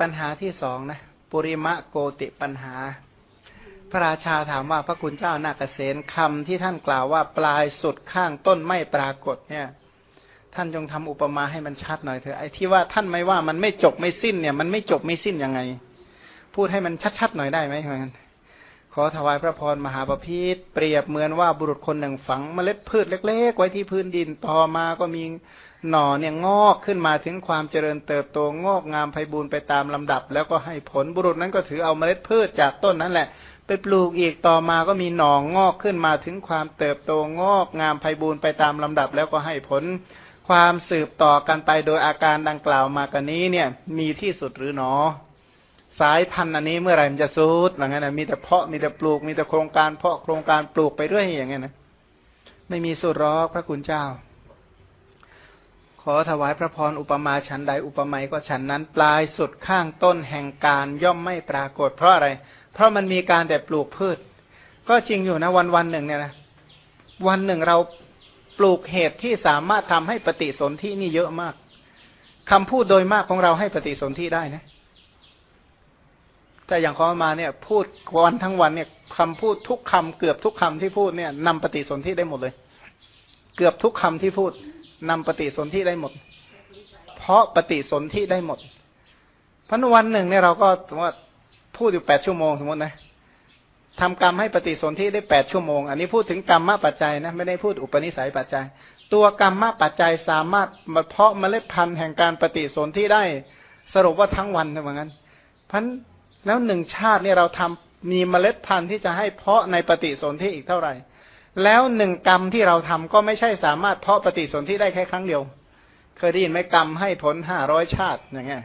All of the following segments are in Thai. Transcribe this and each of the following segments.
ปัญหาที่สองนะปุริมะโกติปัญหา พระราชาถามว่าพระคุณเจ้านาเกษตคำที่ท่านกล่าวว่าปลายสุดข้างต้นไม่ปรากฏเนี่ย ท่านจงทำอุปมาให้มันชัดหน่อยเถอะไอ้ที่ว่าท่านไม่ว่ามันไม่จบไม่สิ้นเนี่ย มันไม่จบไม่สิ้นยังไง พูดให้มันชัดๆหน่อยได้ไหมเหมือน ขอถวายพระพรมหาปพิธเปรียบเหมือนว่าบุรุษคนหนึ่งฝังเมล็ดพืชเล็ก ๆ ไว้ที่พื้นดินต่อมาก็มีหน่อเนี่ยงอกขึ้นมาถึงความเจริญเติบโตงอกงามไพบูรณ์ไปตามลำดับ แล้วก็ให้ผลบุรุษนั้นก็ถือเอาเมล็ดพืชจากต้นนั้นแหละ ไปปลูกอีกต่อมาก็มีหน่องอกขึ้นมาถึงความเติบโตงอกงามไพบูรณ์ไปตามลำดับ แล้วก็ให้ผลความสืบต่อกันไปโดยอาการดังกล่าวมากันนี้เนี่ยมีที่สุดหรือหนอ สายพันธุ์อันนี้เมื่อไหร่มันจะซูดอย่างนั้นนะมีแต่เพาะมีแต่ปลูกมีแต่โครงการเพาะโครงการปลูกไปเรื่อยอย่างเงี้ยนะไม่มีสุดรอกพระคุณเจ้า ขอถวายพระพรอุปมาฉันใดอุปไมยก็ฉันนั้นปลายสุดข้างต้นแห่งการย่อมไม่ปรากฏ เพราะอะไร เพราะมันมีการแต่ปลูกพืช ก็จริงอยู่นะวันวันหนึ่งเนี่ยนะวันหนึ่งเราปลูกเหตุที่สามารถทำให้ปฏิสนธินี่เยอะมากคำพูดโดยมากของเราให้ปฏิสนธิได้นะ แต่อย่างขอมาเนี่ย พูดวันทั้งวันเนี่ยคำพูดทุกคำเกือบทุกคำที่พูดเนี่ยนำปฏิสนธิได้หมดเลย เกือบทุกคำที่พูดนำปฏิสนธิได้หมด เพราะปฏิสนธิได้หมดพันวันหนึ่งเนี่ยเราก็สมมติว่าพูดอยู่แปดชั่วโมงสมมตินะทำกรรมให้ปฏิสนธิได้แปดชั่วโมง อันนี้พูดถึงกรรมมาปัจจัยนะไม่ได้พูดอุปนิสัยปัจจัย ตัวกรรมมาปัจจัยสามารถมาเพาะเมล็ดพันธุ์แห่งการปฏิสนธิได้ สรุปว่าทั้งวันเหมือนกันพัน แล้วหนึ่งชาติเนี่ยเราทำมีเมล็ดพันธุ์ที่จะให้เพาะในปฏิสนธิอีกเท่าไหร่ แล้วหนึ่งกรรมที่เราทำก็ไม่ใช่สามารถเพาะปฏิสนธิได้แค่ครั้งเดียว เคยได้ยินไหมกรรมให้ผลห้าร้อยชาติอย่างเงี้ย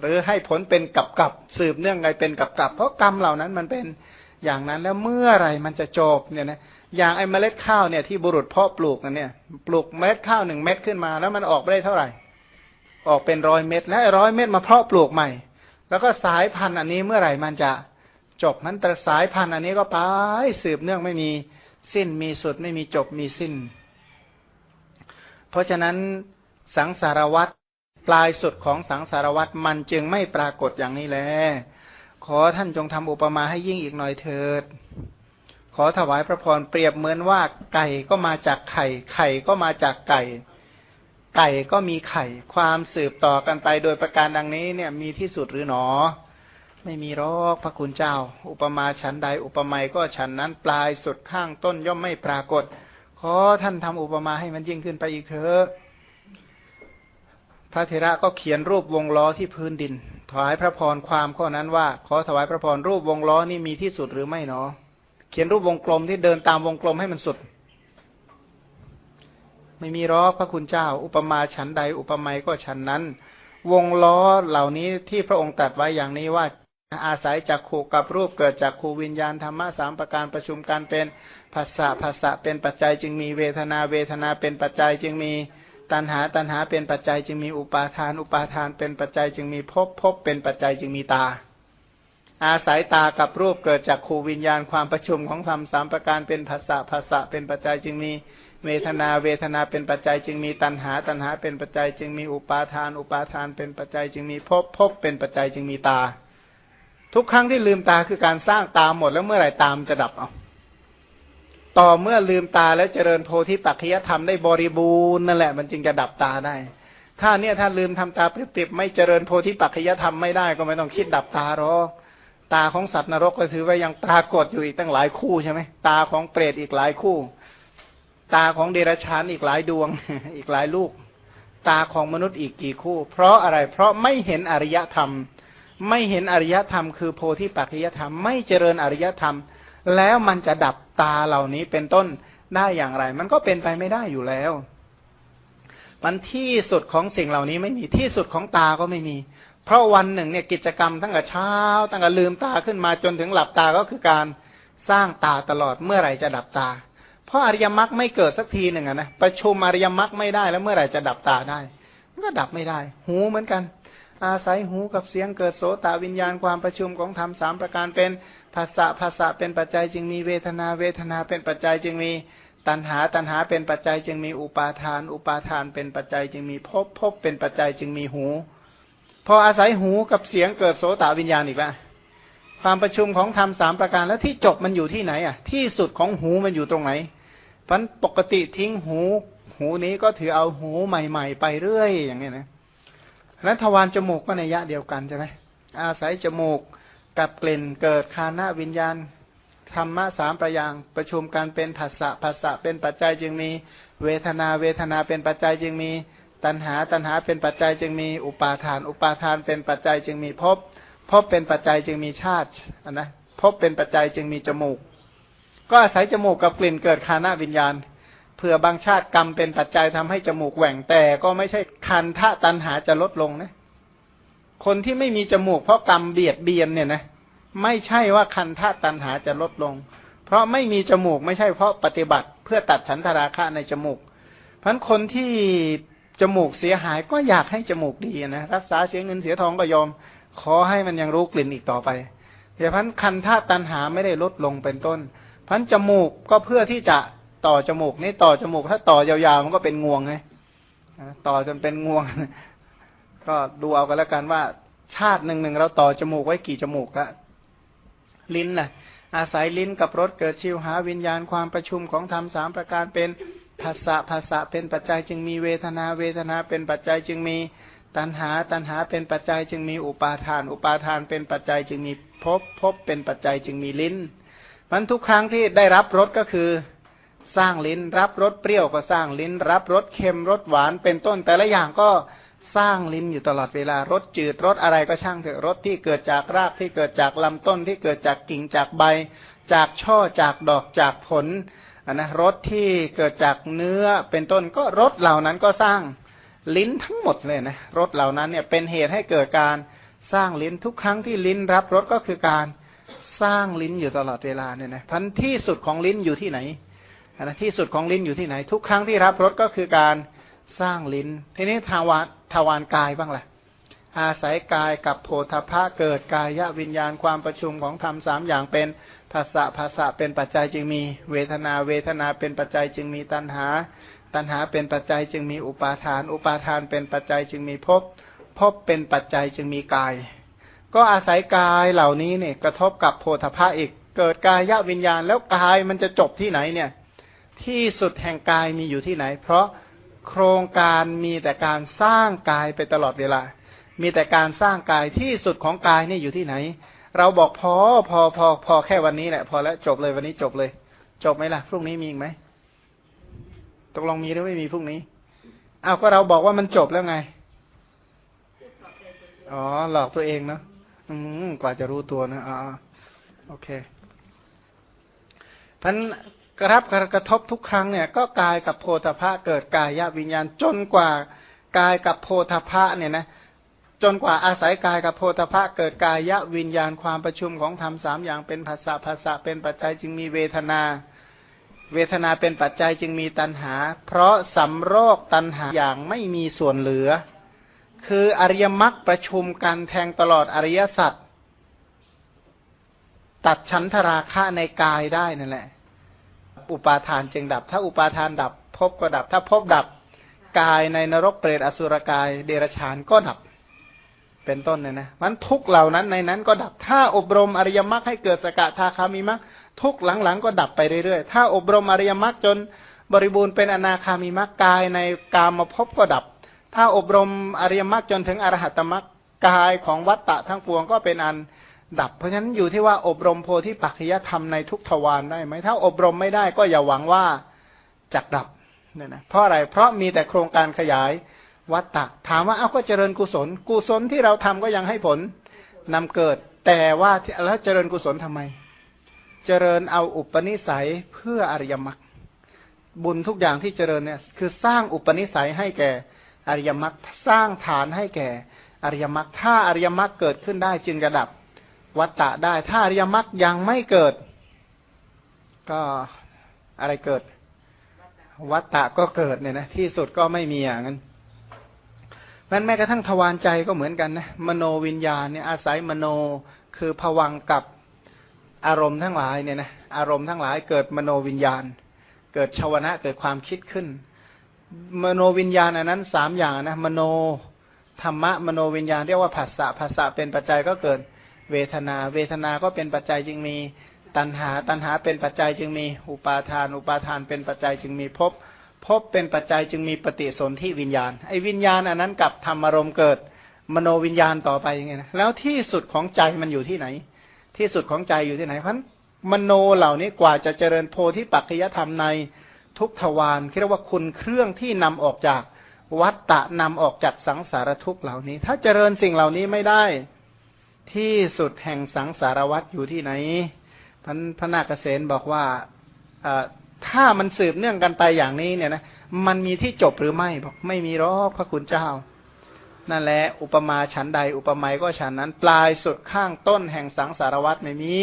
หรือให้ผลเป็นกับกับสืบเนื่องไงเป็นกับกับเพราะกรรมเหล่านั้นมันเป็นอย่างนั้นแล้วเมื่อไรมันจะจบเนี่ยนะอย่างไอ้เมล็ดข้าวเนี่ยที่บุรุษเพาะปลูกนั่นเนี่ย ปลูกเมล็ดข้าวหนึ่งเม็ดขึ้นมา แล้วมันออกไได้เท่าไหร่ ออกเป็นร้อยเม็ดแล้วร้อยเม็ดมาเพาะปลูกใหม่ แล้วก็สายพันธุ์อันนี้เมื่อไหร่มันจะจบนั้นแต่สายพันธุ์อันนี้ก็ไปสืบเนื่องไม่มีสิ้นมีสุดไม่มีจบมีสิ้น เพราะฉะนั้นสังสารวัตรปลายสุดของสังสารวัตรมันจึงไม่ปรากฏอย่างนี้แล ขอท่านจงทำอุปมาให้ยิ่งอีกหน่อยเถิด ขอถวายพระพรเปรียบเหมือนว่าไก่ก็มาจากไข่ ไข่ก็มาจากไก่ ไก่ก็มีไข่ ความสืบต่อกันไปโดยประการดังนี้เนี่ยมีที่สุดหรือหนอ ไม่มีรอกพระคุณเจ้า อุปมาฉันใดอุปไมยก็ฉันนั้นปลายสุดข้างต้นย่อมไม่ปรากฏ ขอท่านทำอุปมาให้มันยิ่งขึ้นไปอีกเถอะพระเถระก็เขียนรูปวงล้อที่พื้นดิน ถวายพระพรความข้อนั้นว่า ขอถวายพระพรรูปวงล้อนี่มีที่สุดหรือไม่หนอ เขียนรูปวงกลมที่เดินตามวงกลมให้มันสุด ไม่มีรอกพระคุณเจ้า อุปมาฉันใด อุปไมยก็ฉันนั้น วงล้อเหล่านี้ที่พระองค์ตัดไว้อย่างนี้ว่าอาศัยจากขู่กับรูปเกิดจากขูวิญญาณธรรมะสามประการประชุมกันเป็นภาษาภาษาเป็นปัจจัยจึงมีเวทนาเวทนาเป็นปัจจัยจึงมีตัณหาตัณหาเป็นปัจจัยจึงมีอุปาทาน อุปาทานเป็นปัจจัยจึงมีภพภพเป็นปัจจัยจึงมีตา อาศัยตากับรูปเกิดจากขูวิญญาณความประชุมของธรรมสามประการเป็นภาษาภาษาเป็นปัจจัยจึงมีเวทนาเวทนาเป็นปัจจัยจึงมีตัณหา ตัณหาเป็นปัจจัยจึงมีอุปาทาน อุปาทานเป็นปัจจัยจึงมีภพภพเป็นปัจจัยจึงมีตา ทุกครั้งที่ลืมตาคือการสร้างตาหมดแล้วเมื่อไหร่ตามจะดับเอาต่อเมื่อลืมตาแล้วเจริญโพธิปัจจยธรรมได้บริบูรณ์นั่นแหละมันจึงจะดับตาได้ ถ้าเนี่ยถ้าลืมทำตาปรียบๆไม่เจริญโพธิปัจจยธรรมไม่ได้ก็ไม่ต้องคิดดับตาหรอก ตาของสัตว์นรกก็ถือว่ายังปรากฏอยู่อีกตั้งหลายคู่ใช่ไหมตาของเปรตอีกหลายคู่ ตาของเดรัจฉานอีกหลายดวงอีกหลายลูก ตาของมนุษย์อีกกี่คู่ เพราะอะไร เพราะไม่เห็นอริยธรรม ไม่เห็นอริยธรรม คือโพธิปัจจยธรรม ไม่เจริญอริยธรรม แล้วมันจะดับตาเหล่านี้เป็นต้นได้อย่างไร มันก็เป็นไปไม่ได้อยู่แล้ว มันที่สุดของสิ่งเหล่านี้ไม่มีที่สุดของตาก็ไม่มี เพราะวันหนึ่งเนี่ยกิจกรรมตั้งแต่เช้า ตั้งแต่ลืมตาขึ้นมาจนถึงหลับตาก็คือการสร้างตาตลอดเมื่อไหร่จะดับตา เพราะอริยมรรคไม่เกิดสักทีหนึ่งนะประชุมอริยมรรคไม่ได้แล้วเมื่อไหร่จะดับตาได้มันก็ดับไม่ได้ หูเหมือนกัน อาศัยหูกับเสียงเกิดโสตวิญญาณความประชุมของธรรมสามประการเป็นภาษาภาษาเป็นปัจจัยจึงมีเวทนาเวทนาเป็นปัจจัยจึงมีตัณหาตัณหาเป็นปัจจัยจึงมีอุปาทาน อุปาทานเป็นปัจจัยจึงมีภพภพเป็นปัจจัยจึงมีหู พออาศัยหูกับเสียงเกิดโสตวิญญาณอีกแล้วความประชุมของธรรมสามประการแล้วที่จบมันอยู่ที่ไหนอะ ที่สุดของหูมันอยู่ตรงไหนเพราะปกติทิ้งหู หูนี้ก็ถือเอาหูใหม่ ๆ ไปเรื่อยอย่างนี้นะแล้วทวารจมูกก็ในยะเดียวกันใช่ไหมอาศัยจมูกกับกลิ่นเกิดคานาวิญญาณธรรมะสามประยางประชุมกันเป็นผัสสะผัสสะเป็นปัจจัยจึงมี เวทนาเวทนาเป็นปัจจัยจึงมี ตัณหาตัณหาเป็นปัจจัยจึงมีอุปาทาน อุปาทานเป็นปัจจัยจึงมีภพภพเป็นปัจจัยจึงมีชาตินะภพเป็นปัจจัยจึงมีจมูก ก็อาศัยจมูกกับกลิ่นเกิดคานาวิญญาณเผื่อบางชาติกรรมเป็นปัจจัยทำให้จมูกแหว่งแต่ก็ไม่ใช่คันทะตัณหาจะลดลงนะ คนที่ไม่มีจมูกเพราะกรรมเบียดเบียนเนี่ยนะไม่ใช่ว่าคันธาตันหาจะลดลง เพราะไม่มีจมูกไม่ใช่เพราะปฏิบัติเพื่อตัดฉันทราคะในจมูก เพราะคนที่ จมูกเสียหายก็อยากให้จมูกดีนะรักษาเสียเงินเสียทองก็ยอม ขอให้มันยังรู้กลิ่นอีกต่อไปแต่พันคันธาตันหาไม่ได้ลดลงเป็นต้น พันจมูกก็เพื่อที่จะต่อจมูกนี่ต่อจมูก ถ้าต่อยาวๆมันก็เป็นงวงไงต่อจนเป็นงวง ก็ดูเอากันแล้วกันว่า ชาติหนึ่งหนึ่งเราต่อจมูกไว้กี่จมูกละลิ้นน่ะอาศัยลิ้นกับรสเกิดชิวหาวิญญาณความประชุมของธรรมสามประการเป็น ภาษะภาษะเป็นปัจจัยจึงมีเวทนาเวทนาเป็นปัจจัยจึงมีตัณหาตัณหาเป็นปัจจัยจึงมีอุปาทาน อุปาทานเป็นปัจจัยจึงมีภพภพเป็นปัจจัยจึงมีลิ้นมันทุกครั้งที่ได้รับรสก็คือสร้างลิ้น รับรสเปรี้ยวก็สร้างลิ้น รับรสเค็มรสหวานเป็นต้น แต่ละอย่างก็สร้างลิ้นอยู่ตลอดเวลารสจืดรสอะไรก็ช่างเถอะรสที่เกิดจากรากที่เกิดจากลำต้นที่เกิดจากกิ่งจากใบ จากช่อจากดอกจากผล นนะรสที่เกิดจากเนื้อเป็นต้นก็รสเหล่านั้นก็สร้างลิ้นทั้งหมดเลยนะรสเหล่านั้นเนี่ยเป็นเหตุให้เกิดการสร้างลิ้นทุกครั้งที่ลิ้นรับรสก็คือการสร้างลิ้นอยู่ตลอดเวลาเนี่ยนะพันที่สุดของลิ้นอยู่ที่ไหนนะที่สุดของลิ้นอยู่ที่ไหน ทุกครั้งที่รับรสก็คือการสร้างลิ้น ทีนี้ทวารทวารกายบ้างแหละ อาศัยกายกับโพธพะเกิดกายวิญญาณความประชุมของธรรมสามอย่างเป็นภาษะภาษะเป็นปัจจัยจึงมี เวทนาเวทนาเป็นปัจจัยจึงมีตัณหา ตัณหาเป็นปัจจัยจึงมีอุปาทาน อุปาทานเป็นปัจจัยจึงมีภพภพเป็นปัจจัยจึงมีกาย ก็อาศัยกายเหล่านี้เนี่ยกระทบกับโพธพะอีก เกิดกายวิญญาณแล้วกายมันจะจบที่ไหนเนี่ยที่สุดแห่งกายมีอยู่ที่ไหน เพราะโครงการมีแต่การสร้างกายไปตลอดเวลา มีแต่การสร้างกายที่สุดของกายนี่อยู่ที่ไหน เราบอกพอพอพอพอแค่วันนี้แหละ พอแล้วจบเลยวันนี้จบเลย จบไหมล่ะ พรุ่งนี้มีอีกไหมตกลงมีหรือไม่มีพรุ่งนี้อ้าวก็เราบอกว่ามันจบแล้วไง อ๋อ หลอกตัวเองเนาะอืมกว่าจะรู้ตัวนะอ๋อโอเคพันกระทับกระทบทุกครั้งเนี่ย ก็กายกับโพธพะเกิดกายวิญญาณจนกว่ากายกับโพธพะเนี่ยนะ จนกว่าอาศัยกายกับโพธพะเกิดกายะวิญญาณความประชุมของธรรมสามอย่างเป็นภาษาภาษาเป็นปัจจัยจึงมีเวทนา เวทนาเป็นปัจจัยจึงมีตัณหา เพราะสำโรคตัณหาอย่างไม่มีส่วนเหลือ คืออริยมรรคประชุมกันแทงตลอดอริยสัจตัดชั้นทราคะในกายได้นั่นแหละ อุปาทานจึงดับ ถ้าอุปาทานดับภพก็ดับ ถ้าภพดับกายในนรกเปรตอสุรกายเดรชานก็ดับ เป็นต้นเนี่ยนะมันทุกเหล่านั้นในนั้นก็ดับถ้าอบรมอริยมรรคให้เกิดสกทาคามีมรรคทุกหลังๆก็ดับไปเรื่อยๆ ถ้าอบรมอริยมรรคจนบริบูรณ์เป็นอนาคามีมรรคกายในกามภพก็ดับ ถ้าอบรมอริยมรรคจนถึงอรหัตมรรคกายของวัตตะทั้งปวงก็เป็นอันดับ เพราะฉะนั้นอยู่ที่ว่าอบรมโพธิปัจจยธรรมในทุกทวารได้ไหมถ้าอบรมไม่ได้ก็อย่าหวังว่าจักดับเนี่ยนะเพราะอะไรเพราะมีแต่โครงการขยาย วัตตะ ถามว่าเอาก็เจริญกุศล กุศลที่เราทำก็ยังให้ผลนำเกิด แต่ว่าแล้วเจริญกุศลทำไม เจริญเอาอุปนิสัยเพื่ออริยมรรคบุญทุกอย่างที่เจริญเนี่ย คือสร้างอุปนิสัยให้แก่อริยมรรคสร้างฐานให้แก่อริยมรรคถ้าอริยมรรคเกิดขึ้นได้จึงจะดับวัตตะได้ ถ้าอริยมรรคยังไม่เกิด ก็อะไรเกิด วัตตะก็เกิดเนี่ยนะที่สุดก็ไม่มีอย่างนั้น มันแม้กระทั่งทวารใจก็เหมือนกันนะมโนวิญญาณเนี่ยอาศัยมโนคือผวังกับอารมณ์ทั้งหลายเนี่ยนะอารมณ์ทั้งหลายเกิดมโนวิญญาณ เกิดชาวนะเกิดความคิดขึ้น มโนวิญญาณอันนั้นสามอย่างนะมโนธรรมะมโนวิญญาณเรียกว่าผัสสะผัสสะเป็นปัจจัยก็เกิดเวทนา เวทนาก็เป็นปัจจัยจึงมีตัณหา ตัณหาเป็นปัจจัยจึงมี อุปาทาน อุปาทานเป็นปัจจัยจึงมีภพ ภพเป็นปัจจัยจึงมีปฏิสนธิวิญญาณไอ้วิญญาณอันนั้นกับธรรมารมณ์เกิดมโนวิญญาณต่อไปยังไงนะแล้วที่สุดของใจมันอยู่ที่ไหน ที่สุดของใจอยู่ที่ไหนเพราะมโนเหล่านี้กว่าจะเจริญโพธิปัจจยธรรมในทุกทวารเรียกว่าคุณเครื่องที่นำออกจากวัตตะนำออกจากสังสารทุกเหล่านี้ ถ้าเจริญสิ่งเหล่านี้ไม่ได้ ที่สุดแห่งสังสารวัฏอยู่ที่ไหนพันพระนาคเษนบอกว่า ถ้ามันสืบเนื่องกันไปอย่างนี้เนี่ยนะมันมีที่จบหรือไม่บอก ไม่มีหรอกพระคุณเจ้า นั่นแหละอุปมาฉันใด อุปไมยก็ฉันนั้น ปลายสุดข้างต้นแห่งสังสารวัฏไม่มี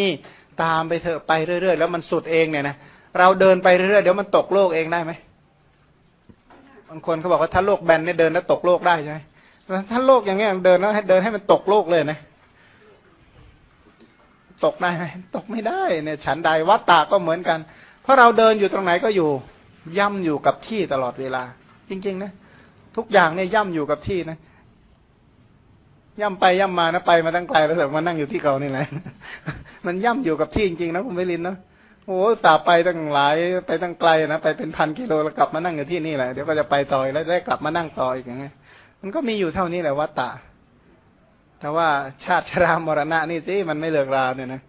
ตามไปเถอะไปเรื่อยๆ แล้วมันสุดเองเนี่ยนะเราเดินไปเรื่อยๆเดี๋ยวมันตกโลกเองได้ไหมบางคนเขาบอกว่าถ้าโลกแบนเนี่ยเดินแล้วตกโลกได้ใช่ไหมถ้าโลกอย่างเงี้ยเดินแล้วให้เดินให้มันตกโลกเลยนะตกได้ไหมตกไม่ได้เนี่ย ฉันใดวัดตาก็เหมือนกัน เพราะเราเดินอยู่ตรงไหนก็อยู่ ย่ำอยู่กับที่ตลอดเวลา จริง ๆ นะ ทุกอย่างเนี่ยย่ำอยู่กับที่นะ ย่ำไปย่ำมานะไปมาตั้งไกลแล้วแต่มานั่งอยู่ที่เก่านี่แหละมันย่ำอยู่กับที่จริงๆนะคุณไิรินเนาะโอ้ตาไปตั้งหลายไปตั้งไกลนะไปเป็นพันกิโลแล้วกลับมานั่งอยู่ที่นี่แหละเดี๋ยวก็จะไปต่อแล้วได้กลับมานั่งต่ออีกอย่างเงี้ยมันก็มีอยู่เท่านี้แหละวัตตะแต่ว่าชาติชรามรณะนี่สิมันไม่เลิกราเนี่ยนะ